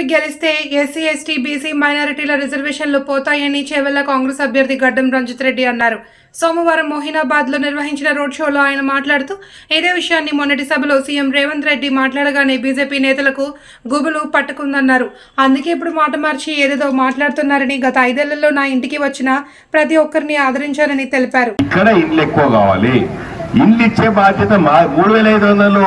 TDP గెలిస్తే SC ST BC మైనారిటీల రిజర్వేషన్లు పోతాయని చేవెళ్ళ కాంగ్రెస్ అభ్యర్థి గడ్డం రంజిత్ రెడ్డి అన్నారు. సోమవారం మొహినాబాద్లో నిర్వహించిన రోడ్ షోలో ఆయన మాట్లాడుతూ ఇదే విషయాన్ని మొన్నటి సభలో సీఎం రేవంత్ రెడ్డి మాట్లాడగానే బీజేపీ నేతలకు గుబులు పట్టుకుందన్నారు. అందుకే ఇప్పుడు మాట మార్చి ఏదేదో మాట్లాడుతున్నారని గత ఐదేళ్ళలో నా ఇంటికి వచ్చిన ప్రతి ఒక్కరిని ఆదరించారని తెలిపారు. ఇక్కడ ఇండ్లు ఎక్కువ కావాలి. ఇల్లు ఇచ్చే బాధ్యత మూడు వేల ఐదు వందలు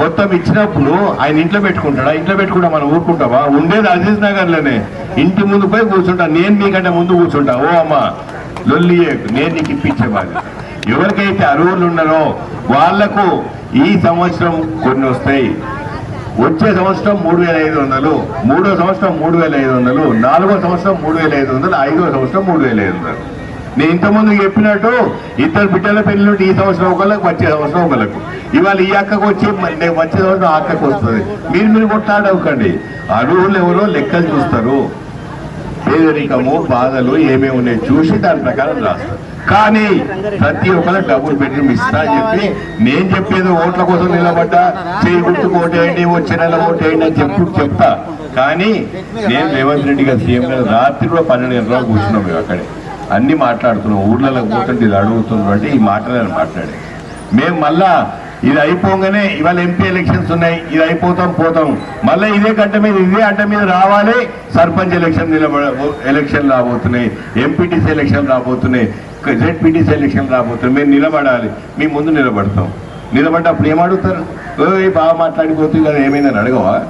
మొత్తం ఇచ్చినప్పుడు ఆయన ఇంట్లో పెట్టుకుంటాడా? ఇంట్లో పెట్టుకుంటా మనం ఊరుకుంటావా ఉండేది అజీజ్ నగర్లోనే ఇంటి ముందు పోయి కూర్చుంటా. నేను మీకంటే ముందు కూర్చుంటా. ఓ అమ్మ లొల్లి నేను నీకు ఇప్పించేవాడు ఎవరికైతే అరువులు ఉన్నారో వాళ్ళకు ఈ సంవత్సరం కొన్ని వస్తాయి. వచ్చే సంవత్సరం మూడు వేల ఐదు వందలు మూడో సంవత్సరం మూడు వేల ఐదు వందలు నాలుగో సంవత్సరం మూడు వేల ఐదు వందలు ఐదో సంవత్సరం మూడు వేల ఐదు వందలు. నేను ఇంతకుముందు చెప్పినట్టు ఇద్దరు బిడ్డల పెళ్ళి ఈ సంవత్సరం ఒకళ్ళకి వచ్చే సంవత్సరం ఒకళ్ళకు. ఇవాళ ఈ అక్కకు వచ్చి నేను వచ్చే సంవత్సరం ఆ అక్కకు వస్తుంది. మీరు మీరు కొట్లాడవకండి అరువులు ఎవరో లెక్కలు చూస్తారు. పేదరికము బాధలు ఏమేమి ఉన్నాయి చూసి దాని ప్రకారం రాస్తారు. కానీ ప్రతి ఒక్కరు డబ్బులు బెడ్రూమ్ ఇస్తా అని చెప్పి నేను చెప్పేది ఓట్ల కోసం నిలబడ్డా చేయి గుర్తుకు ఓటేయండి వచ్చే నెల ఓటేయండి అని చెప్పు చెప్తా. కానీ నేను రేవంత్ రెడ్డి గారు సీఎం గారు రాత్రి కూడా పన్నెండు గంటల కూర్చున్నాం మేము అక్కడే. అన్ని మాట్లాడుతున్నాం. ఊర్లలో కూర్చుంటే ఇది అడుగుతున్నారు అంటే ఈ మాటలను మాట్లాడే మేము మళ్ళా ఇది అయిపోగానే ఇవాళ ఎంపీ ఎలక్షన్స్ ఉన్నాయి. ఇది అయిపోతాం పోతాం. మళ్ళీ ఇదే గడ్డ మీద ఇదే అడ్డ మీద రావాలి. సర్పంచ్ ఎలక్షన్ నిలబడ ఎలక్షన్ రాబోతున్నాయి. ఎంపీటీసీ ఎలక్షన్ రాబోతున్నాయి. జెడ్పీటీసీ ఎలక్షన్ రాబోతున్నాయి. మేము నిలబడాలి. మీ ముందు నిలబడతాం. నిలబడ్డప్పుడు ఏం అడుగుతారు? ఓ బాగా మాట్లాడిపోతుంది కదా ఏమైందని అడగవా?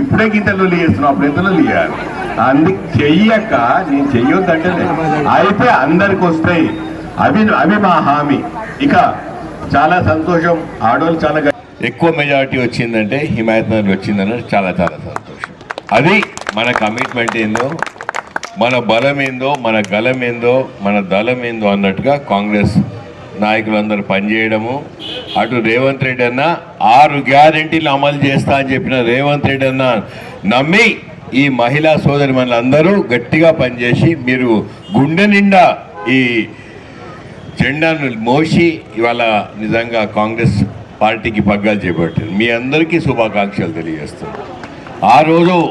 ఇప్పుడే గింతలు చేస్తున్నాం అప్పుడు ఎంతలో చేయాలి అందుకు చెయ్యక నేను చెయ్యొద్దంటే అయితే అందరికి వస్తాయి. అవి అవి మా హామీ. ఇక చాలా సంతోషం. ఆడవాళ్ళు చాలా ఎక్కువ మెజారిటీ వచ్చిందంటే హిమాయత్ నగర్ వచ్చిందన్నది చాలా చాలా సంతోషం. అది మన కమిట్మెంట్ ఏందో మన బలం ఏందో మన గలం ఏందో మన దళం ఏందో అన్నట్టుగా కాంగ్రెస్ నాయకులందరూ పనిచేయడము. అటు రేవంత్ రెడ్డి అన్న ఆరు గ్యారెంటీలు అమలు చేస్తా అని చెప్పిన రేవంత్ రెడ్డి అన్న నమ్మి ఈ మహిళా సోదరి అందరూ గట్టిగా పనిచేసి మీరు గుండె నిండా ఈ జెండాను మోసి ఇవాళ నిజంగా కాంగ్రెస్ పార్టీకి పగ్గాలు చేపట్టింది మీ అందరికీ శుభాకాంక్షలు తెలియజేస్తున్నాను. ఆ రోజు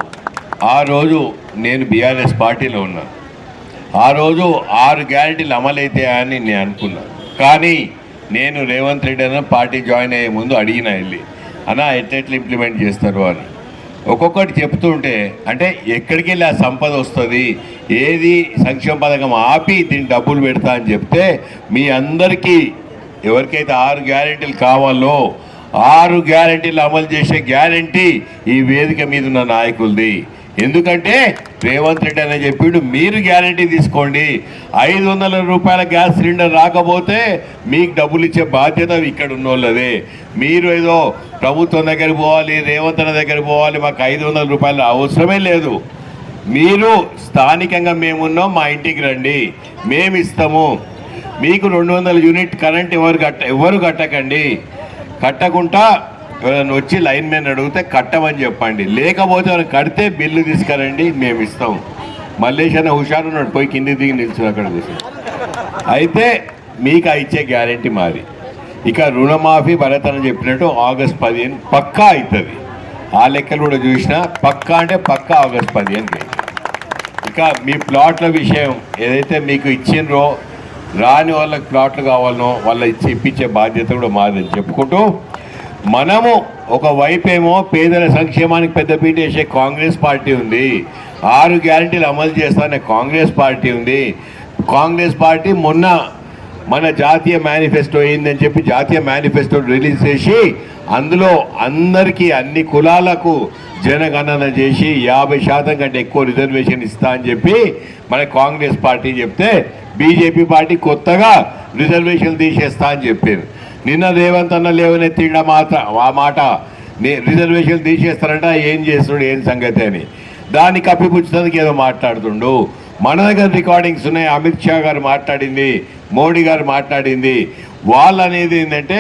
ఆ రోజు నేను బీఆర్ఎస్ పార్టీలో ఉన్నాను ఆ రోజు ఆరు గ్యారెంటీలు అమలైతాయని నేను అనుకున్నాను కానీ నేను రేవంత్ రెడ్డి అన్న పార్టీ జాయిన్ అయ్యే ముందు అడిగిన వెళ్ళి అన్నా ఎట్లెట్లు ఇంప్లిమెంట్ చేస్తారు? అని. ఒక్కొక్కటి చెప్తుంటే అంటే ఎక్కడికి వెళ్ళి ఆ సంపద వస్తుంది ఏది సంక్షేమ పథకం ఆపి దీన్ని డబ్బులు పెడతా అని చెప్తే మీ అందరికీ ఎవరికైతే ఆరు గ్యారెంటీలు కావాలో ఆరు గ్యారెంటీలు అమలు చేసే గ్యారెంటీ ఈ వేదిక మీద ఉన్న నాయకులది. ఎందుకంటే రేవంత్ రెడ్డి అని చెప్పిండు మీరు గ్యారెంటీ తీసుకోండి ఐదు వందల రూపాయల గ్యాస్ సిలిండర్ రాకపోతే మీకు డబ్బులు ఇచ్చే బాధ్యత ఇక్కడ ఉన్నోళ్ళదే. మీరు ఏదో ప్రభుత్వం దగ్గర పోవాలి రేవంత్ అన్న దగ్గర పోవాలి మాకు ఐదు వందల రూపాయలు అవసరమే లేదు. మీరు స్థానికంగా మేమున్నాం మా ఇంటికి రండి. మేము ఇస్తాము. మీకు రెండు వందల యూనిట్ కరెంట్ ఎవరు కట్ట ఎవరు కట్టకండి. కట్టకుండా ఎవరైనా వచ్చి లైన్ మ్యాన్ అడిగితే కట్టమని చెప్పండి. లేకపోతే వాళ్ళు కడితే బిల్లు తీసుకురండి మేము ఇస్తాం. మల్లేష్ అనే హుషారు ఉన్నాడు పోయి కింది దిగి నిల్చుని అక్కడ చూసి అయితే మీకు ఆ ఇచ్చే గ్యారెంటీ మాది. ఇక రుణమాఫీ భరతనం చెప్పినట్టు ఆగస్ట్ పదిహేను పక్కా అవుతుంది. ఆ లెక్కలు కూడా చూసినా పక్కా అంటే పక్కా ఆగస్ట్ పదిహేనుకి ఇక మీ ప్లాట్ల విషయం ఏదైతే మీకు ఇచ్చిండ్రో రాని వాళ్ళకి ప్లాట్లు కావాలనో వాళ్ళ చెప్పించే ఇప్పించే బాధ్యత కూడా మాదని చెప్పుకుంటూ మనము ఒకవైపేమో పేదల సంక్షేమానికి పెద్దపీట వేసే కాంగ్రెస్ పార్టీ ఉంది. ఆరు గ్యారంటీలు అమలు చేస్తానే కాంగ్రెస్ పార్టీ ఉంది. కాంగ్రెస్ పార్టీ మొన్న మన జాతీయ మేనిఫెస్టో అయిందని చెప్పి జాతీయ మేనిఫెస్టో రిలీజ్ చేసి అందులో అందరికీ అన్ని కులాలకు జనగణన చేసి యాభై శాతం కంటే ఎక్కువ రిజర్వేషన్ ఇస్తా అని చెప్పి మన కాంగ్రెస్ పార్టీ చెప్తే బీజేపీ పార్టీ కొత్తగా రిజర్వేషన్ తీసేస్తా అని చెప్పారు. నిన్న రేవంత్ అన్న లేవనెత్తిండ మాత్ర ఆ మాట రిజర్వేషన్ తీసేస్తారంట ఏం చేస్తున్నాడు ఏం సంగతి అని. దాన్ని కప్పిపుచ్చడానికి ఏదో మాట్లాడుతుండు. మన దగ్గర రికార్డింగ్స్ ఉన్నాయి అమిత్ షా గారు మాట్లాడింది మోడీ గారు మాట్లాడింది. వాళ్ళు అనేది ఏంటంటే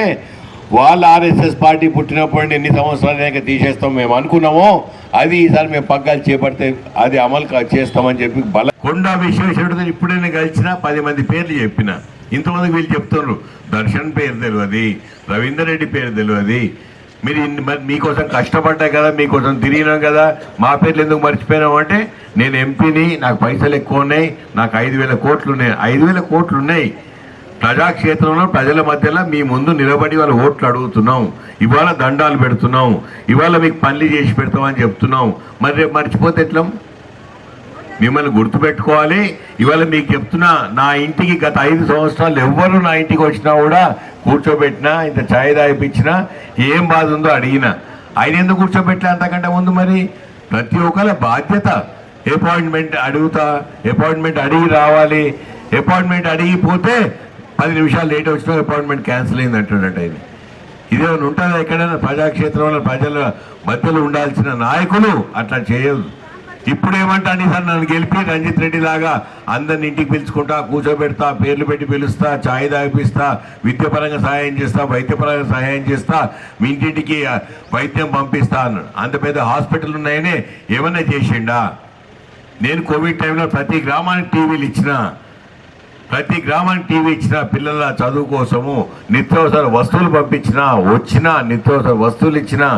వాళ్ళ ఆర్ఎస్ఎస్ పార్టీ పుట్టినప్పటి నుండి ఎన్ని సంవత్సరాలు తీసేస్తాం మేము అనుకున్నామో అది ఈసారి మేము పగ్గాలు చేపడితే అది అమలు కా- చేస్తామని చెప్పి బల కొండ విశ్వేశ్వరుడు ఇప్పుడైనా కలిసిన పది మంది పేర్లు చెప్పిన. ఇంతమందికి వీళ్ళు చెప్తున్నారు దర్శన్ పేరు తెలియదు రవీందర్ రెడ్డి పేరు తెలియదు మీరు మరి మీకోసం కష్టపడ్డా కదా మీకోసం తిరిగినాం కదా మా పేర్లు ఎందుకు మర్చిపోయినాం అంటే నేను ఎంపీని నాకు పైసలు ఎక్కువ ఉన్నాయి నాకు ఐదు వేల కోట్లు ఉన్నాయి ఐదు వేల కోట్లు ఉన్నాయి ప్రజాక్షేత్రంలో ప్రజల మధ్యలో మీ ముందు నిలబడి వాళ్ళ ఓట్లు అడుగుతున్నాం. ఇవాళ దండాలు పెడుతున్నాం. ఇవాళ మీకు పనులు చేసి పెడతామని చెప్తున్నాం. మరి రేపు మర్చిపోతే ఎట్లా? మిమ్మల్ని గుర్తుపెట్టుకోవాలి. ఇవాళ మీకు చెప్తున్నా నా ఇంటికి గత ఐదు సంవత్సరాలు ఎవ్వరు నా ఇంటికి వచ్చినా కూడా కూర్చోబెట్టినా ఇంత ఛాయ్ తాగిపించినా ఏం బాధ ఉందో అడిగినా. ఆయన ఎందుకు కూర్చోబెట్టలే అంతకంటే ముందు మరి? ప్రతి ఒక్కరి బాధ్యత. అపాయింట్మెంట్ అడుగుతా అపాయింట్మెంట్ అడిగి రావాలి. అపాయింట్మెంట్ అడిగిపోతే పది నిమిషాలు లేట్ వచ్చినా అపాయింట్మెంట్ క్యాన్సిల్ అయింది అంటున్నట్టు ఆయన. ఇదేమైనా ఉంటుందా ఎక్కడైనా ప్రజాక్షేత్రంలో ప్రజల మధ్యలో ఉండాల్సిన నాయకులు? అట్లా చేయదు ఇప్పుడు ఏమంటాను సార్ నన్ను గెలిపి రంజిత్ రెడ్డి లాగా అందరిని ఇంటికి పిలుచుకుంటా కూర్చోబెడతా పేర్లు పెట్టి పిలుస్తా ఛాయ్ తాగిపిస్తా విద్యపరంగా సహాయం చేస్తా వైద్యపరంగా సహాయం చేస్తా మీ ఇంటింటికి వైద్యం పంపిస్తా అన్నాడు. అంత పెద్ద హాస్పిటల్ ఉన్నాయని ఏమన్నా చేసిండా? నేను కోవిడ్ టైంలో ప్రతి గ్రామానికి టీవీలు ఇచ్చిన ప్రతి గ్రామానికి టీవీ ఇచ్చిన పిల్లల చదువు కోసము నిత్యావసర వస్తువులు పంపించిన వచ్చిన నిత్యావసర వస్తువులు ఇచ్చినా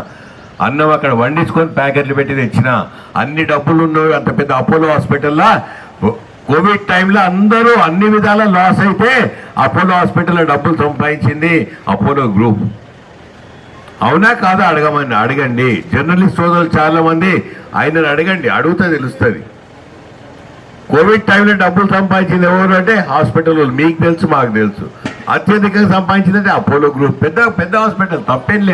అన్నం అక్కడ వండించుకొని ప్యాకెట్లు పెట్టి తెచ్చిన. అన్ని డబ్బులు ఉన్నవి అంత పెద్ద అపోలో హాస్పిటల్లో. కోవిడ్ టైంలో అందరూ అన్ని విధాల లాస్ అయితే అపోలో హాస్పిటల్లో డబ్బులు సంపాదించింది అపోలో గ్రూప్. అవునా కాదా అడగమని అడగండి. జర్నలిస్ట్ సోదరులు చాలా మంది ఆయనను అడగండి అడుగుతా తెలుస్తుంది. కోవిడ్ టైంలో డబ్బులు సంపాదించింది ఎవరు అంటే హాస్పిటల్ వాళ్ళు. మీకు తెలుసు మాకు తెలుసు. అత్యధికంగా సంపాదించిందంటే అపోలో గ్రూప్. పెద్ద పెద్ద హాస్పిటల్ తప్పేం లేదు.